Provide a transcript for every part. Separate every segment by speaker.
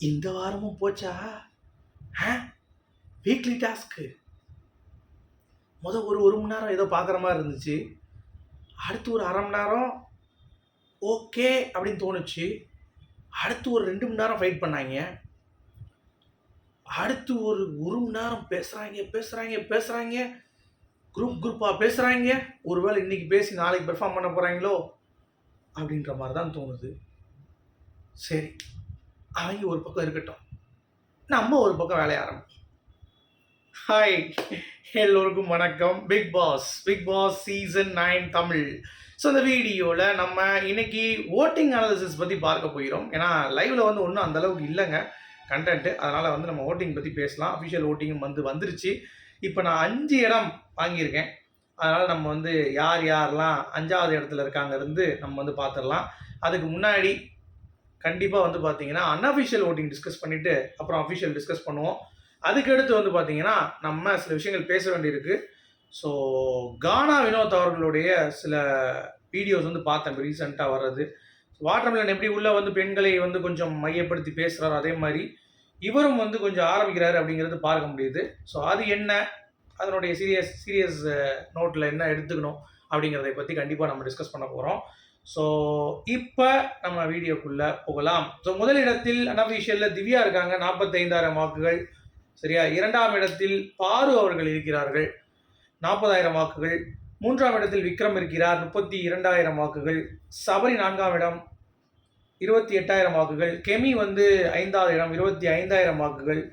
Speaker 1: இந்த வாரமும் போச்சா? ஆ? வீக்லி டாஸ்க்கு முத ஒரு ஒரு மணி நேரம் ஏதோ பார்க்குற மாதிரி இருந்துச்சு. அடுத்து ஒரு அரை மணி நேரம் ஓகே அப்படின்னு தோணுச்சு. அடுத்து ஒரு ரெண்டு மணி நேரம் ஃபைட் பண்ணாங்க. அடுத்து ஒரு ஒரு மணி நேரம் பேசுகிறாங்க பேசுகிறாங்க பேசுகிறாங்க குரூப் குரூப்பாக பேசுகிறாங்க ஒருவேளை இன்றைக்கி பேசி நாளைக்கு பெர்ஃபார்ம் பண்ண போகிறாங்களோ அப்படின்ற மாதிரி தான் தோணுது. சரி. அவங்க ஒரு பக்கம் இருக்கட்டும். நம்ம ஒரு பக்கம் வேலைய ஆரம்பிப்போம். ஹாய் எல்லோருக்கும் வணக்கம். Bigg Boss Bigg Boss season nine Tamil. So இந்த வீடியோவில் நம்ம இன்னைக்கு ஓட்டிங் அனாலிசிஸ் பற்றி பார்க்க போயிடும் ஏன்னா லைவில் வந்து ஒன்றும் அந்த அளவுக்கு இல்லைங்க. கண்டென்ட்டு அதனால் வந்து நம்ம ஓட்டிங் பற்றி பேசலாம். அஃபிஷியல் ஓட்டிங்கும் வந்து வந்துருச்சு. இப்போ நான் அஞ்சு இடம் வாங்கியிருக்கேன். அதனால் நம்ம வந்து யார் யாரெல்லாம் அஞ்சாவது இடத்துல இருக்காங்க இருந்து நம்ம வந்து பார்த்துடலாம். அதுக்கு முன்னாடி கண்டிப்பாக வந்து பார்த்தீங்கன்னா அன்அஃபிஷியல் ஓட்டிங் டிஸ்கஸ் பண்ணிவிட்டு அப்புறம் அஃபிஷியல் டிஸ்கஸ் பண்ணுவோம். அதுக்கடுத்து வந்து பார்த்தீங்கன்னா நம்ம சில விஷயங்கள் பேச வேண்டியிருக்கு. ஸோ கானா வினோத் அவர்களுடைய சில வீடியோஸ் வந்து பார்த்தேன். ரீசெண்டாக வர்றது. வாட்டர்மெலன் எப்படி உள்ள வந்து பெண்களை வந்து கொஞ்சம் மையப்படுத்தி பேசுகிறாரோ அதே மாதிரி இவரும் வந்து கொஞ்சம் ஆரம்பிக்கிறாரு அப்படிங்கிறது பார்க்க முடியுது. ஸோ அது என்ன? அதனுடைய சீரியஸ் சீரியஸ் நோட்டில் என்ன எடுத்துக்கணும்? அப்படிங்கிறத பற்றி கண்டிப்பாக நம்ம டிஸ்கஸ் பண்ண போகிறோம் ஸோ இப்போ நம்ம வீடியோக்குள்ளே போகலாம். ஸோ முதலிடத்தில் அன்அஃபிஷியலில் திவ்யா இருக்காங்க. நாற்பத்தைந்தாயிரம் வாக்குகள். சரியா? இரண்டாம் இடத்தில் பாரு அவர்கள் இருக்கிறார்கள். நாற்பதாயிரம் வாக்குகள். மூன்றாம் இடத்தில் விக்ரம் இருக்கிறார். முப்பத்தி இரண்டாயிரம் வாக்குகள். சபரி நான்காம் இடம். இருபத்தி எட்டாயிரம் வாக்குகள். கெமி வந்து ஐந்தாவது இடம். இருபத்தி ஐந்தாயிரம் வாக்குகள்.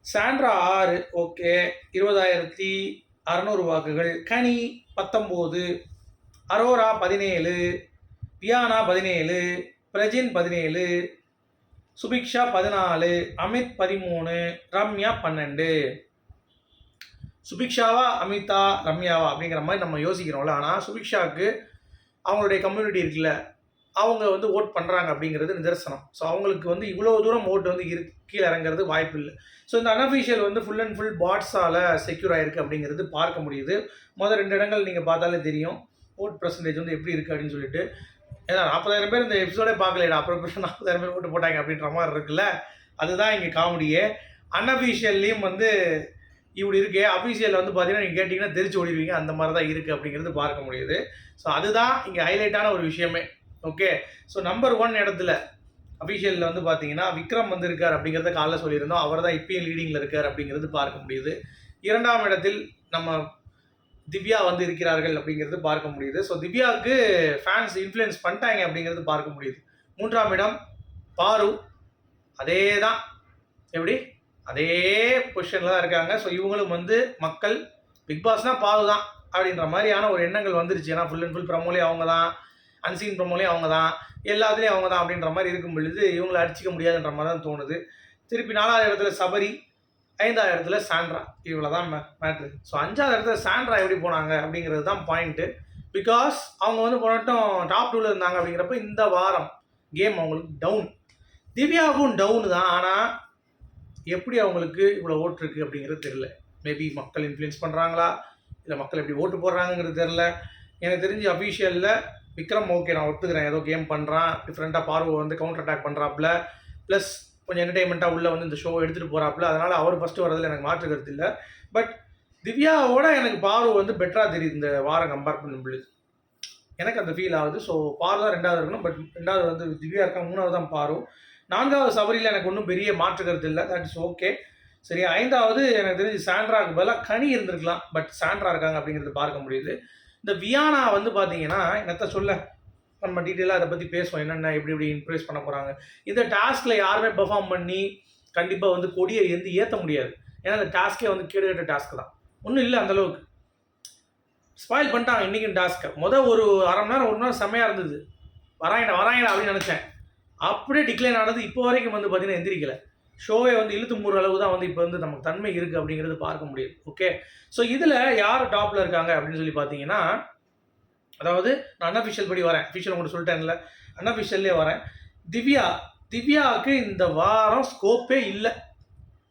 Speaker 1: சாண்ட்ரா ஆறு. ஓகே. இருபதாயிரத்தி அறநூறு வாக்குகள். கனி பத்தொம்போது அரோரா பதினேழு பியானா பதினேழு பிரஜின் பதினேழு சுபிக்ஷா பதினாலு அமித் பதிமூணு ரம்யா பன்னெண்டு. சுபிக்ஷாவா அமிதா ரம்யாவா அப்படிங்கிற மாதிரி நம்ம யோசிக்கிறோம்ல. ஆனால் சுபிக்ஷாவுக்கு அவங்களுடைய கம்யூனிட்டி இருக்குல்ல. அவங்க வந்து ஓட் பண்ணுறாங்க அப்படிங்கிறது நிதர்சனம் ஸோ அவங்களுக்கு வந்து இவ்வளோ தூரம் ஓட்டு வந்து இரு கீழே இறங்குறது வாய்ப்பு இல்லை. ஸோ இந்த அன்அஃபிஷியல் வந்து ஃபுல் அண்ட் ஃபுல் பாட்ஸால் செக்யூர் ஆகிருக்கு அப்படிங்கிறது பார்க்க முடியுது. மொதல் ரெண்டு இடங்கள் நீங்கள் பார்த்தாலே தெரியும். ஓட் பர்சன்டேஜ் வந்து எப்படி இருக்குது அப்படின்னு சொல்லிட்டு. ஏன்னா நாற்பதாயிரம் பேர் இந்த எபிசோடே பார்க்கலடா அப்புறம் அப்புறம் நாற்பதாயிரம் பேர் ஓட்டு போட்டாங்க அப்படின்ற மாதிரி இருக்குல்ல. அதுதான் இங்கே காமெடியே. அன்அஃபிஷியல்லையும் வந்து இப்படி இருக்கே. அஃபீஷியல் வந்து பார்த்தீங்கன்னா நீங்கள் கேட்டிங்கன்னா தெரிச்சு ஓடிடுவீங்க. அந்த மாதிரி தான் இருக்குது அப்படிங்கிறது பார்க்க முடியுது. ஸோ அதுதான் இங்கே ஹைலைட்டான ஒரு விஷயமே. ஓகே ஸோ நம்பர் ஒன் இடத்துல அஃபிஷியலில் வந்து பார்த்தீங்கன்னா விக்ரம் வந்திருக்கார் அப்படிங்கிறத காலைல சொல்லியிருந்தோம். அவர் தான் இப்பயும் லீடிங்கில் இருக்கார் அப்படிங்கிறது பார்க்க முடியுது. இரண்டாம் இடத்தில் நம்ம திவ்யா வந்து இருக்கிறார்கள் அப்படிங்கிறது பார்க்க முடியுது. ஸோ திவ்யாவுக்கு ஃபேன்ஸ் இன்ஃப்ளூயன்ஸ் பண்ணிட்டாங்க அப்படிங்கிறது பார்க்க முடியுது. மூன்றாம் இடம் பாரு. அதே தான் எப்படி? அதே பொசிஷனில் தான் இருக்காங்க. ஸோ இவங்களும் வந்து மக்கள் பிக் பாஸ்னால் பாரு தான் அப்படின்ற மாதிரியான ஒரு எண்ணங்கள் வந்துருச்சு. ஏன்னா ஃபுல் அண்ட் ஃபுல் ப்ரமோலே அவங்க தான் அன்சீன் ப்ரமோலையும் அவங்க தான் எல்லாத்துலேயும் அவங்க தான் அப்படின்ற மாதிரி இருக்கும் பொழுது இவங்களை அடிச்சிக்க முடியாதுன்ற மாதிரி தான் தோணுது. திருப்பி நாலாவது இடத்துல சபரி ஐந்தாவது இடத்துல சாண்ட்ரா. இவ்வளோ தான் மேட்ரு ஸோ அஞ்சாவது இடத்துல சாண்ட்ரா எப்படி போனாங்க அப்படிங்கிறது தான் பாயிண்ட்டு பிகாஸ் அவங்க வந்து போனட்டும் டாப் டூவில் இருந்தாங்க அப்படிங்கிறப்ப இந்த வாரம் கேம் அவங்களுக்கு டவுன் திவ்யாவுக்கும் டவுனு தான். ஆனால் எப்படி அவங்களுக்கு இவ்வளோ ஓட்டு இருக்குது அப்படிங்கிறது தெரில மேபி மக்கள் இன்ஃப்ளூயன்ஸ் பண்ணுறாங்களா இல்லை மக்கள் எப்படி ஓட்டு போடுறாங்கங்கிறது தெரில எனக்கு தெரிஞ்சு அஃபீஷியலில் விக்ரம் ஓகே நான் ஒத்துக்கிறேன். ஏதோ கேம் பண்ணுறான் டிஃப்ரெண்ட்டாக பார்வை வந்து கவுண்டர் அட்டாக் பண்ணுறாப்புல ப்ளஸ் கொஞ்சம் என்டர்டைன்மெண்ட்டாக உள்ளே வந்து இந்த ஷோ எடுத்துகிட்டு போகிறாப்புல அதனால் அவர் ஃபஸ்ட்டு வரதில் எனக்கு மாற்று கருத்து இல்லை. பட் திவ்யாவோட எனக்கு பார்வை வந்து பெட்டராக தெரியுது இந்த வாரம் கம்பேர் பண்ணும்பொழுது எனக்கு அந்த ஃபீல் ஆகுது. ஸோ பாரு தான் ரெண்டாவது இருக்கணும். பட் ரெண்டாவது வந்து திவ்யா இருக்கா மூணாவது தான் பாரு நான்காவது சபரியில் எனக்கு ஒன்றும் பெரிய மாற்று கருத்து இல்லை. தட் இஸ் ஓகே சரி ஐந்தாவது எனக்கு தெரிஞ்சு சாண்ட்ராக்கு பதிலாக கனி இருந்திருக்கலாம். பட் சாண்ட்ரா இருக்காங்க அப்படிங்கிறது பார்க்க முடியுது. இந்த வியானா வந்து பார்த்தீங்கன்னா என்னத்த சொல்ல? நம்ம டீட்டெயிலாக அதை பற்றி பேசுவோம். என்னென்ன எப்படி எப்படி இம்ப்ரெஸ் பண்ண போகிறாங்க இந்த டாஸ்கில் யாருமே பெர்ஃபார்ம் பண்ணி கண்டிப்பாக வந்து கொடியை வந்து ஏற்ற முடியாது. ஏன்னா அந்த டாஸ்க்கே வந்து கேடுகட்ட டாஸ்க் தான். ஒன்றும் இல்லை அந்தளவுக்கு ஸ்பாயில் பண்ணிட்டாங்க இன்றைக்கும் டாஸ்க்கை மொதல் ஒரு அரை மணி நேரம் ஒரு நேரம் செம்மையாக இருந்தது. வராயடா வராயடா அப்படின்னு நினச்சேன். அப்படியே டிக்ளைன் ஆனது இப்போ வரைக்கும் வந்து பார்த்தீங்கன்னா எந்திரிக்கலை. ஷோவை வந்து இழுத்து மூடுற அளவு தான் வந்து இப்போ வந்து நமக்கு தன்மை இருக்குது அப்படிங்கிறது பார்க்க முடியுது. ஓகே ஸோ இதில் யார் டாப்பில் இருக்காங்க அப்படின்னு சொல்லி பார்த்தீங்கன்னா அதாவது நான் அன்அஃபிஷியல் படி வரேன். அஃபிஷியல் உங்களுக்கு சொல்லிட்டேன்ல. அன்அஃபிஷியல்லே வரேன். திவ்யா திவ்யாவுக்கு இந்த வாரம் ஸ்கோப்பே இல்லை.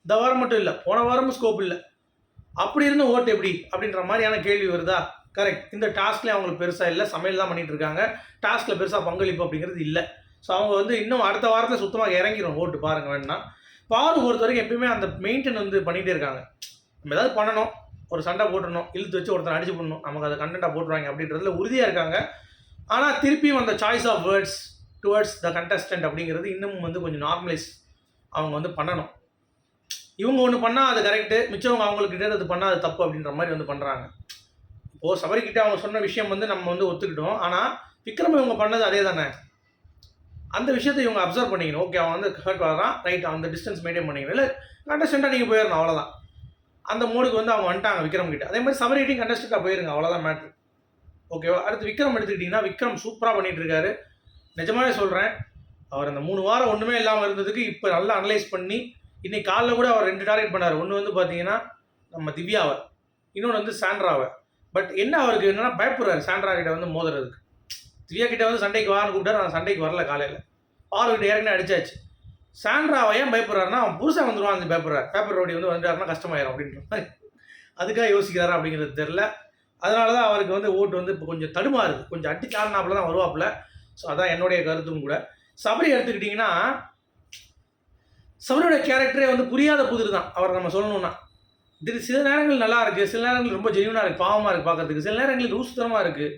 Speaker 1: இந்த வாரம் மட்டும் இல்லை. போன வாரமும் ஸ்கோப் இல்லை. அப்படி இருந்த ஓட்டு எப்படி? அப்படின்ற மாதிரியான கேள்வி வருதா? கரெக்ட் இந்த டாஸ்க்லேயே அவங்களுக்கு பெருசாக இல்லை. சமையல் தான் பண்ணிட்டு இருக்காங்க. டாஸ்கில் பெருசாக பங்களிப்பு அப்படிங்கிறது இல்லை. ஸோ அவங்க வந்து இன்னும் அடுத்த வாரத்தில் சுத்தமாக இறங்கிடும் ஓட்டு பாருங்க வேணா பாரு பொறுத்த வரைக்கும் எப்பயுமே அந்த மெயின்டைன் வந்து பண்ணிகிட்டே இருக்காங்க. நம்ம ஏதாவது பண்ணணும். ஒரு சண்டை போட்டுடணும். இழுத்து வச்சு ஒருத்தர் அடிச்சு பண்ணணும் நமக்கு அதை கண்டென்ட்டாக போட்டுருவாங்க அப்படின்றதுல உறுதியாக இருக்காங்க. ஆனால் திருப்பியும் அந்த choice of words towards the contestant அப்படிங்கிறது இன்னமும் வந்து கொஞ்சம் நார்மலைஸ் அவங்க வந்து பண்ணணும். இவங்க ஒன்று பண்ணால் அது கரெக்டு மிச்சவங்க அவங்களுக்கு அது பண்ணால் அது தப்பு அப்படின்ற மாதிரி வந்து பண்ணுறாங்க இப்போது சபரிக்கிட்ட அவங்க சொன்ன விஷயம் வந்து நம்ம வந்து ஒத்துக்கிட்டோம். ஆனால் விக்ரம் இவங்க பண்ணது அதே தானே அந்த விஷயத்தை இவங்க அப்சர்வ் பண்ணிக்கணும். ஓகே அவன் வந்து ஹர்ட் வரான் ரைட் அந்த டிஸ்டன்ஸ் மெயின்டைன் பண்ணிக்கணும். இல்லை கண்டஸ்டண்ட்டாக நீங்கள் போயிடணும் அவ்வளோதான் அந்த மோடுக்கு வந்து அவங்க வந்துட்டாங்க விக்ரம் கிட்ட. அதே மாதிரி சபரிட்டையும் கண்டஸ்டண்ட்டாக போயிருங்க அவ்வளோதான் மேட்ரு ஓகேவா அடுத்து விக்ரம் எடுத்துக்கிட்டிங்கன்னா விக்ரம் சூப்பராக பண்ணிகிட்டு இருக்காரு. நிஜமாவே சொல்கிறேன் அவர் அந்த மூணு வாரம் ஒன்றுமே இல்லாமல் இருந்ததுக்கு இப்போ நல்லா அனலைஸ் பண்ணி இன்னைக்கு காலைல கூட அவர் ரெண்டு டார்கெட் பண்ணார். ஒன்று வந்து பார்த்தீங்கன்னா நம்ம திவ்யாவை இன்னொன்று வந்து சாண்ட்ராவை பட் என்ன அவருக்கு என்னன்னா பயப்படுறாரு சாண்ட்ரா கிட்ட வந்து மோதுறதுக்கு. திவ்யா கிட்டே வந்து சண்டைக்கு வான்னு கூப்பிட்டாரு நான் சண்டைக்கு வரல காலையில். பாலுக்கிட்ட ஏற்கனவே அடிச்சாச்சு. சாண்ட்ராவை ஏன் பயப்படுறாருன்னா அவன் புருஷன் வந்துடுவான் அந்த பயப்படுறாரு பேப்பர் ரோடி வந்து வந்துட்டாருன்னா கஷ்டமாயிரும் அப்படின்ற மாதிரி. அதுக்காக யோசிக்கிறாரா அப்படிங்கிறது தெரில அதனால தான் அவருக்கு வந்து ஓட்டு வந்து இப்போ கொஞ்சம் தடுமாறுது. கொஞ்சம் அட்டி காரணாப்புல தான் வருவாப்புல. ஸோ அதான் என்னுடைய கருத்தும் கூட. சபரி எடுத்துக்கிட்டிங்கன்னா சபரியோட கேரக்டரே வந்து புரியாத புதிர் தான். அவர் நம்ம சொல்லணும்னா. இது சில நேரங்கள் நல்லா இருக்குது சில நேரங்கள் ரொம்ப ஜெனியூனாக இருக்குது பாவமாக இருக்குது பார்க்கறதுக்கு. சில நேரங்கள் ரூசுத்தனமாக இருக்குது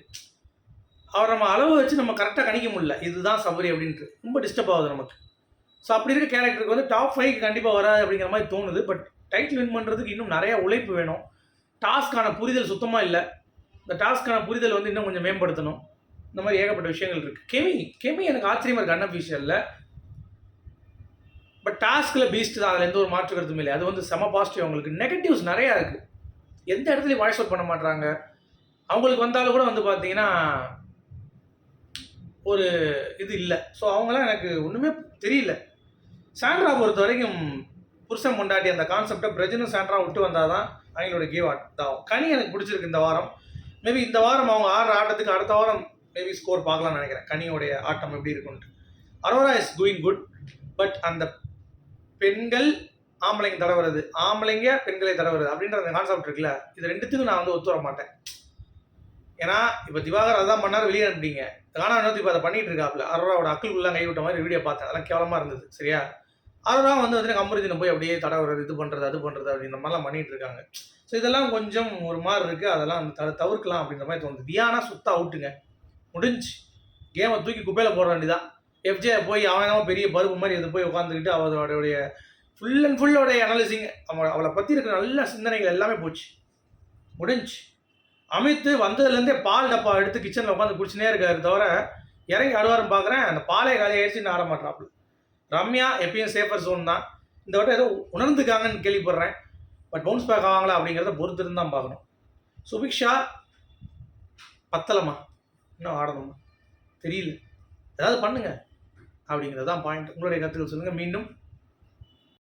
Speaker 1: அவர் நம்ம அளவு வச்சு நம்ம கரெக்டாக கணிக்க முடியல. இதுதான் சபரி அப்படின்ட்டு. ரொம்ப டிஸ்டர்ப் ஆகுது நமக்கு. ஸோ அப்படி இருக்க கேரக்டருக்கு வந்து டாப் ஃபைவ் கண்டிப்பாக வராது அப்படிங்கிற மாதிரி தோணுது. பட் டைட்டில் வின் பண்ணுறதுக்கு இன்னும் நிறைய உழைப்பு வேணும். டாஸ்க்கான புரிதல் சுத்தமாக இல்லை. இந்த டாஸ்க்கான புரிதல் வந்து இன்னும் கொஞ்சம் மேம்படுத்தணும். இந்த மாதிரி ஏகப்பட்ட விஷயங்கள் இருக்குது கெமி கெமி எனக்கு ஆச்சரியமாக இருக்குது அன்அஃபிஷியலில் பட் டாஸ்கில் பீஸ்ட் தான். அதில் எந்த ஒரு மாற்று கருத்தும் இல்லை. அது வந்து செம பாசிட்டிவ் அவங்களுக்கு நெகட்டிவ்ஸ் நிறையா இருக்குது எந்த இடத்துலையும் வாய்ஸ் அவுட் பண்ண மாட்டாங்க அவங்களுக்கு வந்தாலும் கூட வந்து பார்த்தீங்கன்னா ஒரு இது இல்லை. ஸோ அவங்களாம் எனக்கு ஒன்றுமே தெரியல. சாண்ட்ரா பொறுத்த வரைக்கும் புருஷன் பொண்டாட்டி அந்த கான்செப்டை பிரஜனும் சாண்ட்ரா விட்டு வந்தால் தான் அவங்களோட கேவ் ஆகும் கனி எனக்கு பிடிச்சிருக்கு இந்த வாரம். மேபி இந்த வாரம் அவங்க ஆடுற ஆட்டத்துக்கு அடுத்த வாரம் மேபி ஸ்கோர் பார்க்கலாம்னு நினைக்கிறேன். கனியோடைய ஆட்டம் எப்படி இருக்குன்ட்டு. Aurora is doing good but அந்த பெண்கள் ஆம்பளைங்க தடவுறது ஆம்பளைங்க பெண்களை தடவுறது அப்படின்ற அந்த கான்செப்ட் இருக்குல்ல இது ரெண்டுத்துக்கும் நான் வந்து ஒத்து வர மாட்டேன் ஏன்னா இப்போ திவாகர் அதான் பண்ணார் வெளியே அனுப்பிட்டீங்க. கானா வினோத் இப்போ அதை பண்ணிட்டு இருக்காப்ல அரோராவோட அக்கலுக்குள்ள கை விட்ட மாதிரி வீடியோ பார்த்தேன். அதெல்லாம் கேவலமாக இருந்தது சரியா? அரோரா வந்து வந்து கம்பரிஜனை போய் அப்படியே தடவுறது இது பண்ணுறது அது பண்ணுறது அப்படின்ற மாதிரிலாம் பண்ணிட்டு இருக்காங்க. ஸோ இதெல்லாம் கொஞ்சம் ஒரு மாதிரி இருக்குது அதெல்லாம் அந்த தவிர்க்கலாம் அப்படின்ற மாதிரி தோணுது. தியானா சுத்தா அவுட்டுங்க முடிஞ்சு. கேமை தூக்கி குப்பையில் போட வேண்டியதான் எஃப்ஜே போய் அவன் பெரிய பருப்பு மாதிரி இது போய் உட்காந்துக்கிட்டு அவருடைய ஃபுல் அண்ட் ஃபுல்லோடைய அனாலிசிங் அவளை அவளை பற்றி இருக்கிற நல்ல சிந்தனைகள் எல்லாமே போச்சு. முடிஞ்சு. அமித் வந்ததுலேருந்தே பால் டப்பா எடுத்து கிச்சனில் உட்காந்து குடிச்சுனே இருக்காரு தவிர இறங்கி ஆடுவாருன்னு பார்க்குறேன் அந்த பாலே காலி ஆயிடுச்சு நான் ஆட மாட்டாப்புல ரம்யா எப்பயும் சேஃபர் ஜோன் தான். இந்த வட்டம் ஏதோ உணர்ந்துக்காங்கன்னு கேள்விப்படுறேன். பட் பவுன்ஸ் பேக் ஆவாங்களா அப்படிங்கிறத பொறுத்திருந்து தான் பார்க்கணும். சுபிக்ஷா பத்தலமா? இன்னும் ஆடணுமா? தெரியல. ஏதாவது பண்ணுங்க. அப்படிங்கிறது தான் பாயிண்ட் உங்களுடைய கருத்துக்கள் சொல்லுங்கள் மீண்டும்